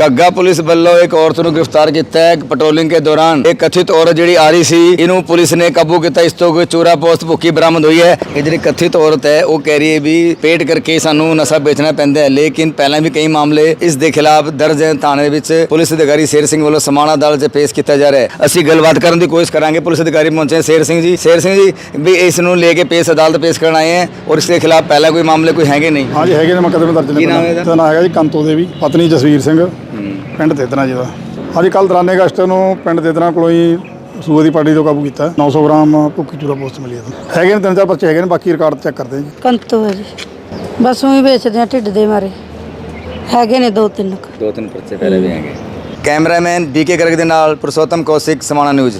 ਗੱਗਾ police ਵੱਲੋਂ ਇੱਕ ਔਰਤ ਨੂੰ ਗ੍ਰਿਫਤਾਰ ਕੀਤਾ ਹੈ ਪੈਟਰੋਲਿੰਗ ਦੇ ਦੌਰਾਨ। ਇੱਕ ਕਥਿਤ ਔਰਤ ਜਿਹੜੀ ਆ ਰਹੀ ਸੀ ਇਹਨੂੰ ਪੁਲਿਸ ਨੇ ਕਾਬੂ ਕੀਤਾ। ਇਸ ਤੋਂ ਕੋਈ ਚੋਰਾ ਪੋਸਟ ਭੁੱਕੀ ਬਰਾਮਦ ਹੋਈ ਹੈ। ਇਹ ਜਿਹੜੀ ਕਥਿਤ ਔਰਤ ਹੈ ਉਹ ਕਹਿ ਰਹੀ ਹੈ ਵੀ ਪੇਟ ਕਰਕੇ ਸਾਨੂੰ ਨਸ਼ਾ ਵੇਚਣਾ ਪੈਂਦਾ ਹੈ। ਲੇਕਿਨ ਪਹਿਲਾਂ ਵੀ ਕਈ ਮਾਮਲੇ ਇਸ ਦੇ ਖਿਲਾਫ ਦਰਜ ਹੈ ਥਾਣੇ ਵਿੱਚ ਪੁਲਿਸ ਅਧਿਕਾਰੀ ਸ਼ੇਰ ਸਿੰਘ ਵੱਲੋਂ ਸਮਾਣਾ ਅਦਾਲਤ 'ਚ ਪੇਸ਼ ਕੀਤਾ ਜਾ ਰਿਹਾ ਹੈ। ਅਸੀਂ ਗੱਲਬਾਤ ਕਰਨ ਦੀ ਕੋਸ਼ਿਸ਼ ਕਰਾਂਗੇ। ਪੁਲਿਸ ਅਧਿਕਾਰੀ ਪਹੁੰਚੇ ਸ਼ੇਰ ਸਿੰਘ ਜੀ ਸ਼ੇਰ ਸਿੰਘ ਜੀ ਵੀ ਇਸ ਨੂੰ ਲੈ ਕੇ ਪੇਸ਼ ਅਦਾਲਤ ਪੇਸ਼ ਕਰਨ ਆਏ ਹੈ ਔਰ ਇਸ ਦੇ ਖਿਲਾਫ ਪਹਿਲਾਂ ਕੋਈ ਮਾਮਲੇ ਕੋਈ ਹੈਗੇ ਨਹੀਂ? ਹਾਂਜੀ ਹੈਗੇ ਨੇ। ਮੁਕੱਦਮੇ ਦਰਜ ਨੇ ਕੀ ਨਾਮ ਹੈ ਇਹਦਾ? ਇਹਦਾ ਨਾਮ ਹੈਗਾ ਜੀ ਕੰਤੋ ਦੇਵੀ ਪਤਨੀ ਜਸਵੀਰ ਸਿੰਘ। ਪਿੰਡ ਤੇਤਨਾ ਜੀ ਦਾ। ਹਾਂਜੀ ਕੱਲ ਦਰਾਨੇ ਅਗਸਤ ਨੂੰ ਪਿੰਡ ਤੇਤਨਾ ਕੋਲੋਂ ਹੀ ਸੂਏ ਦੀ ਪਾਰਟੀ ਤੋਂ ਕਾਬੂ ਕੀਤਾ। 900 ਗ੍ਰਾਮ ਭੁੱਕੀ ਚੂਰਾ ਪੋਸਟ ਮਿਲੀ ਹੈ ਹੈਗੇ ਨੇ ਤਿੰਨ ਚਾਰ ਬੱਚੇ ਹੈਗੇ ਨੇ ਬਾਕੀ ਰਿਕਾਰਡ ਚੈੱਕ ਕਰਦੇ ਹਾਂ ਜੀ। ਕੰਤੋ ਹੈ ਜੀ। ਬਸ ਉਹੀ ਵੇਚਦੇ ਆ ਢਿੱਡ ਦੇ ਮਾਰੇ। ਹੈਗੇ ਨੇ ਦੋ ਤਿੰਨ। ਦੋ ਤਿੰਨ ਪਰਚੇ ਪਹਿਲੇ ਵੀ ਹੈਗੇ। ਕੈਮਰਾਮੈਨ ਬੀਕੇ ਗਰਗ ਦੇ ਨਾਲ ਪੁਰਸ਼ੋਤਮ ਕੌਸ਼ਿਕ ਸਮਾਣਾ ਨਿਊਜ਼।